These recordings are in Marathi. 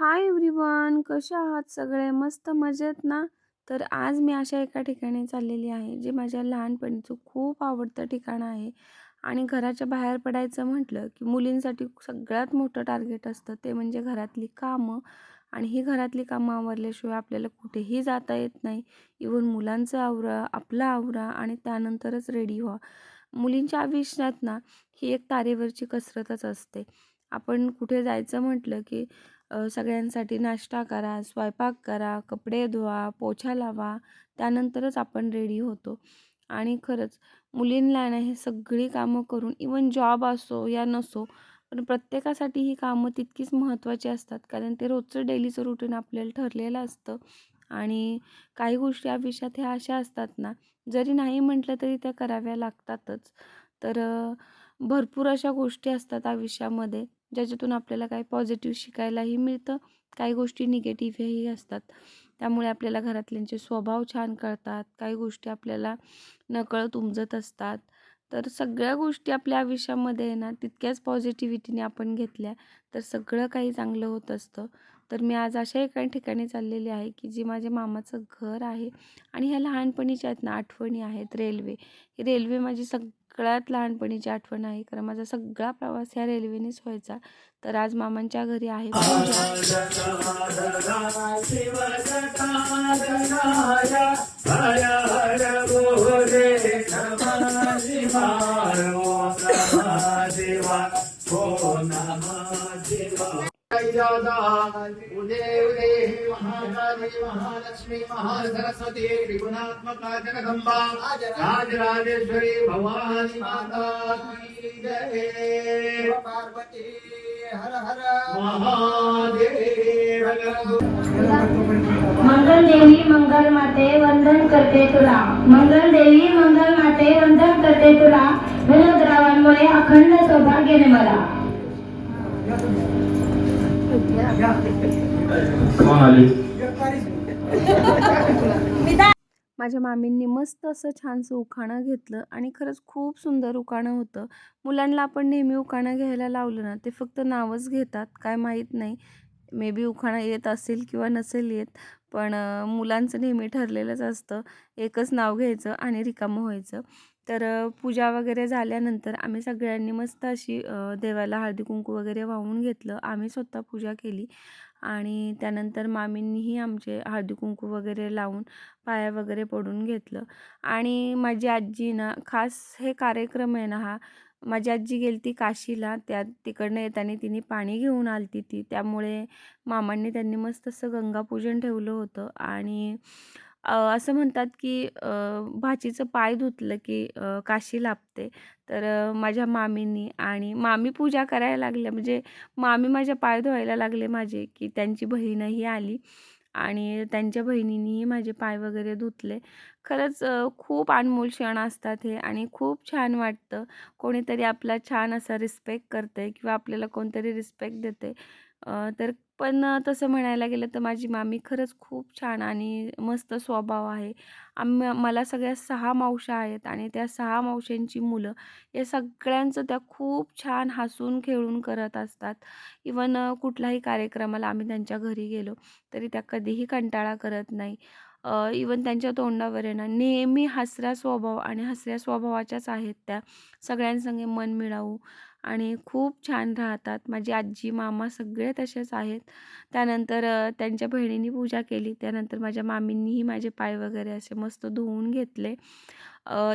हाय एव्हरीवन कसे आहात सगळे? मस्त मजेत ना? तर आज मी अशा एका ठिकाणी चाललेली आहे जे माझ्या लहानपणीचं खूप आवडतं ठिकाण आहे. आणि घराच्या बाहेर पडायचं म्हटलं की मुलींसाठी सगळ्यात मोठं टार्गेट असतं ते म्हणजे घरातली कामं. आणि ही घरातली कामं आवरल्याशिवाय आपल्याला कुठेही जाता येत नाही. इवन मुलांचं आवरा आपला आवरा आणि त्यानंतरच रेडी व्हा. मुलींच्या आयुष्यात ना ही एक तारेवरची कसरतच असते. आपण कुठे जायचं म्हटलं की सगळ्यांसाठी नाश्ता करा, स्वयंपाक करा, कपडे धुवा, पोछा लावा, त्यानंतरच आपण रेडी होतो. आणि खरंच मुलींना ना हे सगळी कामं करून इवन जॉब असो या नसो, पण प्रत्येकासाठी ही कामं तितकीच महत्त्वाची असतात. कारण ते रोजचं डेलीचं रुटीन आपल्याला ठरलेलं असतं आणि काही गोष्टी आयुष्यात ह्या अशा असतात ना, जरी नाही म्हटलं तरी त्या कराव्या लागतातच. तर भरपूर अशा गोष्टी असतात आयुष्यामध्ये ज्याच्यातून आपल्याला काही पॉझिटिव्ह शिकायलाही मिळतं काही गोष्टी निगेटिव्हही असतात. त्यामुळे आपल्याला घरातल्यांचे स्वभाव छान कळतात काही गोष्टी आपल्याला नकळत उमजत असतात. तर सगळ्या गोष्टी आपल्या आयुष्यामध्ये आहे ना तितक्याच पॉझिटिव्हिटीने आपण घेतल्या तर सगळं काही चांगलं होत असतं. तर मी आज अशा एका ठिकाणी चाललेली आहे की जी माझ्या मामाचं घर आहे आणि ह्या लहानपणीच्या आहेत ना आठवणी आहेत रेल्वे ही रेल्वे माझी सग सगळ्यात लहानपणीची आठवण आहे. कारण माझा सगळा प्रवास ह्या रेल्वेनेच व्हायचा. तर आज मामांच्या घरी आहे पूजा शिवाय उदे उदे महाकाली महालक्ष्मी महासरस्वती त्रिगुणात्मका जगदम्बा राजराजेश्वरी भवानी माता की जय। पार्वती हर हर। महादेव मंगल देवी मंगल माते वंदन करते तुला. मंगल देवी मंगल माते वंदन करते तुला. विनोदरावांमुळे अखंड सौभाग्याने मला. माझ्या मामींनी मस्त असं छानसं उखाणं घेतलं आणि खरंच खूप सुंदर उखाणं होतं. मुलांना आपण नेहमी उखाणं घ्यायला लावलं ना ते फक्त नावच घेतात काय माहीत नाही. मे बी उखाणं येत असेल किंवा नसेल येत पण मुलांचं नेहमी ठरलेलंच असतं. एकच नाव घ्यायचं आणि रिकामं व्हायचं. तर पूजा वगैरे झाल्यानंतर आम्ही सगळ्यांनी मस्त अशी देवाला हळदी कुंकू वगैरे वाहून घेतलं. आम्ही स्वतः पूजा केली आणि त्यानंतर मामींनीही आमचे हळदी कुंकू वगैरे लावून पाया वगैरे पडून घेतलं. आणि माझी आजी ना खास हे कार्यक्रम आहे ना हा माझी आजी गेली ती काशीला त्या तिकडनं येताना तिने पाणी घेऊन आलती ती. त्यामुळे मामांनी त्यांनी मस्त असं गंगापूजन ठेवलं होतं आणि अ, असं म्हणतात की अ, भाचीचं पाय धुतलं की अ, काशी लाभते तर अ, माझ्या मामींनी आणि मामी पूजा करायला लागल्या. म्हणजे मामी माझ्या पाय धुवायला लागले माझे की त्यांची बहीणही आली आणि त्यांच्या बहिणींनीही माझे पाय वगैरे धुतले. खरंच अ, खूप अनमोल क्षण असतात हे आणि खूप छान वाटतं. कोणीतरी आपला छान असा रिस्पेक्ट करते किंवा आपल्याला कोणतरी रिस्पेक्ट देते अ, तर पण अ, तसं म्हणायला गेलं तर माझी मामी खरंच खूप छान आणि मस्त स्वभाव आहे. आम्ही मला सगळ्या सहा मावश्या आहेत आणि त्या सहा मावश्यांची मुलं या सगळ्यांचं त्या खूप छान हसून खेळून करत असतात. इवन कुठलाही कार्यक्रमाला आम्ही त्यांच्या घरी गेलो तरी त्या कधीही कंटाळा करत नाही. इवन त्यांच्या तोंडावर आहे ना नेहमी हसरा स्वभाव आणि हसऱ्या स्वभावाच्याच आहेत त्या. सगळ्यांसंगे मन मिळावू. आणि खूप छान राहतात. माझी आजी मामा सगळे तसेच आहेत. त्यानंतर त्यांच्या बहिणींनी पूजा केली. त्यानंतर माझ्या मामींनीही माझे पाय वगैरे असे मस्त धुवून घेतले.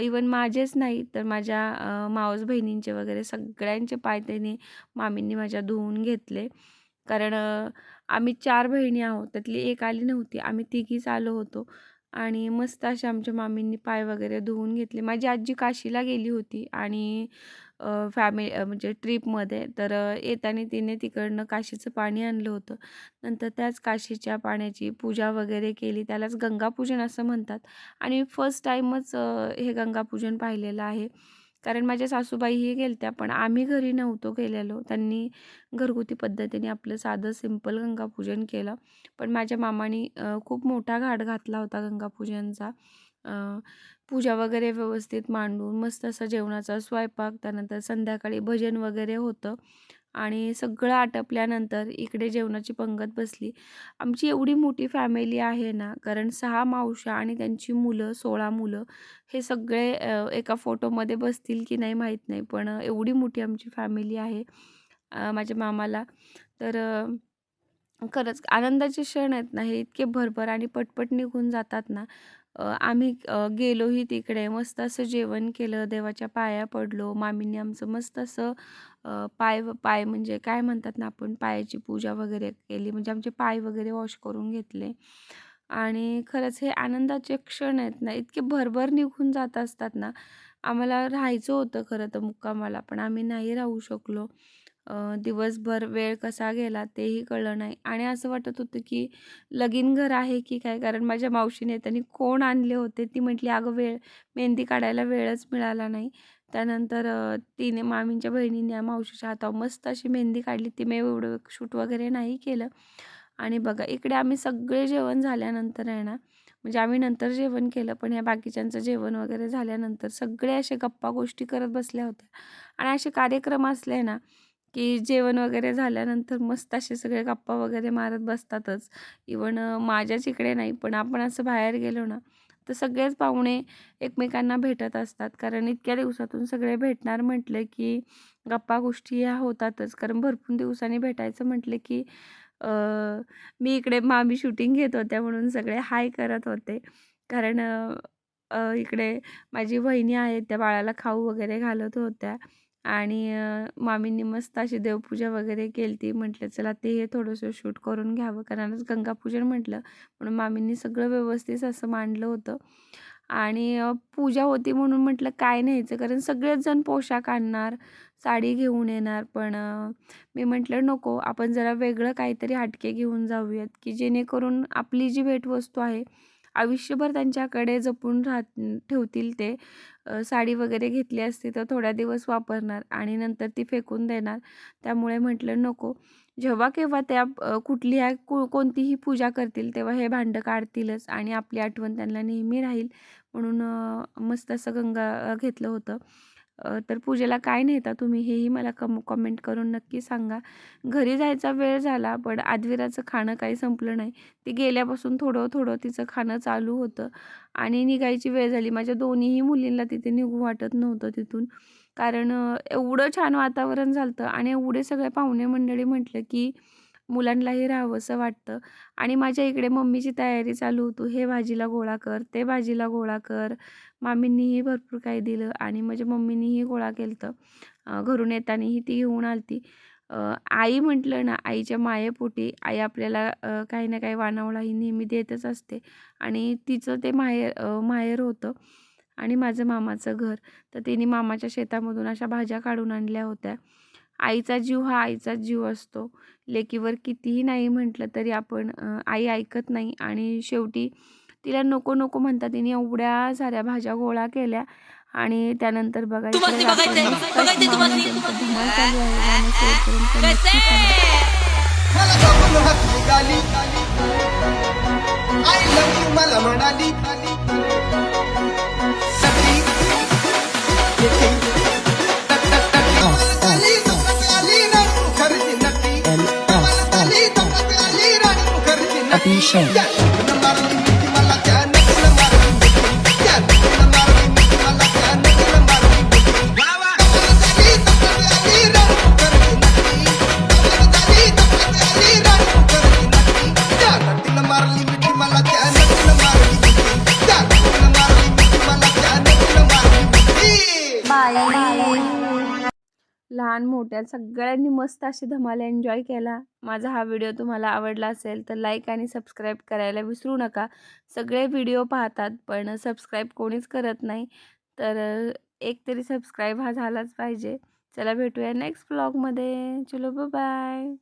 इवन माझेच नाही तर माझ्या मावस बहिणींचे वगैरे सगळ्यांचे पाय त्यांनी मामींनी माझ्या धुवून घेतले. कारण आम्ही चार बहिणी आहोत त्यातली एक आली नव्हती. आम्ही तिघीच आलो होतो. आणि मस्त असे आमच्या मामींनी पाय वगैरे धुवून घेतले. माझी आजी काशीला गेली होती आणि फॅमिली म्हणजे ट्रिपमध्ये. तर येताना तिने तिकडनं काशीचं पाणी आणलं होतं. नंतर त्याच काशीच्या पाण्याची पूजा वगैरे केली. त्यालाच गंगापूजन असं म्हणतात. आणि फर्स्ट टाईमच हे गंगापूजन पाहिलेलं आहे. कारण माझ्या सासूबाईही गेलत्या पण आम्ही घरी नव्हतो गेलेलो. त्यांनी घरगुती पद्धतीने आपलं साधं सिंपल गंगापूजन केलं. पण माझ्या मामाने खूप मोठा घाट घातला होता गंगापूजनचा. पूजा वगैरे व्यवस्थित मांडून मस्त असा जेवणाचा स्वयंपाक त्यानंतर संध्याकाळी भजन वगैरे होतं. आणि सगळं आटपल्यानंतर इकडे जेवणाची पंगत बसली. आमची एवढी मोठी फॅमिली आहे ना कारण सहा मावशा आणि त्यांची मुलं सोळा मुलं हे सगळे एका फोटोमध्ये बसतील की नाही माहीत नाही पण एवढी मोठी आमची फॅमिली आहे माझ्या मामाला. तर खरंच आनंदाचे क्षण आहेत ना हे इतके भरभर आणि पटपट निघून जातात ना आम्ही गेलोही तिकडे. मस्त असं जेवण केलं देवाच्या पाया पडलो. मामीने आमचं मस्त असं पाय पाय म्हणजे काय म्हणतात ना आपण पायाची पूजा वगैरे केली. म्हणजे आमचे पाय वगैरे वॉश करून घेतले. आणि खरंच हे आनंदाचे क्षण आहेत ना. इतके भरभर निघून जात असतात ना. आम्हाला राहायचं होतं खरं तर मुक्कामाला पण आम्ही नाही राहू शकलो. दिवसभर वेळ कसा गेला तेही कळलं नाही. आणि असं वाटत होतं की लगीन घर आहे की काय? कारण माझ्या मावशीने त्यांनी कोण आणले होते ती म्हटली अगं वेळ मेहंदी काढायला वेळच मिळाला नाही. त्यानंतर तिने मामींच्या बहिणीने मावशीच्या हातावर मस्त अशी मेहंदी काढली. ती मी एवढं शूट वगैरे नाही केलं. आणि बघा इकडे आम्ही सगळे जेवण झाल्यानंतर आहे ना म्हणजे आम्ही नंतर जेवण केलं पण ह्या बाकीच्यांचं जेवण वगैरे झाल्यानंतर सगळे असे गप्पा गोष्टी करत बसल्या होत्या. आणि असे कार्यक्रम असले ना की जेवण वगैरे झाल्यानंतर मस्त असे सगळे गप्पा वगैरे मारत बसतातच. इवन माझ्याच इकडे नाही पण आपण असं बाहेर गेलो ना तर सगळेच पाहुणे एकमेकांना भेटत असतात. कारण इतक्या दिवसातून सगळे भेटणार म्हटलं की गप्पा गोष्टी ह्या होतातच. कारण भरपूर दिवसांनी भेटायचं म्हटलं की मी इकडे मामी शूटिंग घेत होत्या म्हणून सगळे हाय करत होते. कारण इकडे माझी वहिनी आहेत त्या बाळाला खाऊ वगैरे घालत होत्या. आणि मामींनी मस्त अशी देवपूजा वगैरे केली ती म्हटलं चला ते हे थोडंसं शूट करून घ्यावं. कारण आज गंगापूजन म्हटलं म्हणून मामींनी सगळं व्यवस्थित असं मांडलं होतं. आणि पूजा होती म्हणून म्हटलं काय न्यायचं? कारण सगळेच जण पोशाख आणणार साडी घेऊन येणार. पण मी म्हटलं नको आपण जरा वेगळं काहीतरी हटके घेऊन जाऊयात की जेणेकरून आपली जी भेटवस्तू आहे आयुष्यभर त्यांच्याकडे जपून राहत ठेवतील ते. साडी वगैरे घेतली असती तर थोड्या दिवस वापरणार आणि नंतर ती फेकून देणार. त्यामुळे म्हटलं नको. जेव्हा केव्हा त्या कुठली ह्या को कोणतीही पूजा करतील तेव्हा हे भांडं काढतीलच आणि आपली आठवण त्यांना नेहमी राहील. म्हणून मस्त असं गंगा घेतलं होतं. तर पूजेला काय नेता तुम्ही हेही मला कम कमेंट करून नक्की सांगा. घरी जायचा वेळ झाला पण आदविराचं खाणं काही संपलं नाही. ती गेल्यापासून थोडं थोडं तिचं खाणं चालू होतं आणि निघायची वेळ झाली. माझ्या दोन्हीही मुलींना तिथे निघू वाटत नव्हतं तिथून. कारण एवढं छान वातावरण झालं होतं आणि एवढे सगळे पाहुणे मंडळी म्हटलं की मुलांनाही राहावंसं वाटतं. आणि माझ्या इकडे मम्मीची तयारी चालू होती. हे भाजीला गोळा कर ते भाजीला गोळा कर. मामींनीही भरपूर काही दिलं आणि माझ्या मम्मीनीही गोळा केलं होतं घरून येतानाही ती घेऊन आलती. आई म्हटलं ना आईच्या मायेपोटी आई आपल्याला काही ना काही वानावळा ही नेहमी देतच असते. आणि तिचं ते माहेर माहेर होतं. आणि माझं मामाचं घर. तर तिने मामाच्या शेतामधून अशा भाज्या काढून आणल्या होत्या. आईचा जीव हा आईचाच जीव असतो. लेकीवर कितीही नाही म्हटलं तरी आपण आई ऐकत नाही आणि शेवटी तिला नको नको म्हणतात. तिने एवढ्या साऱ्या भाज्या गोळा केल्या आणि त्यानंतर बघा इकडे तुम्हासनी नक्की. लहान मोठ्या सगळ्यांनी मस्त अशी धमाल एन्जॉय केला. माझा हा व्हिडिओ तुम्हाला आवडला असेल तर लाईक आणि सबस्क्राईब करायला विसरू नका. सगळे व्हिडिओ पाहतात पण सबस्क्राईब कोणीच करत नाही. तर एक तरी सबस्क्राईब हा झालाच पाहिजे. चला भेटूया नेक्स्ट ब्लॉगमध्ये. चलो बाय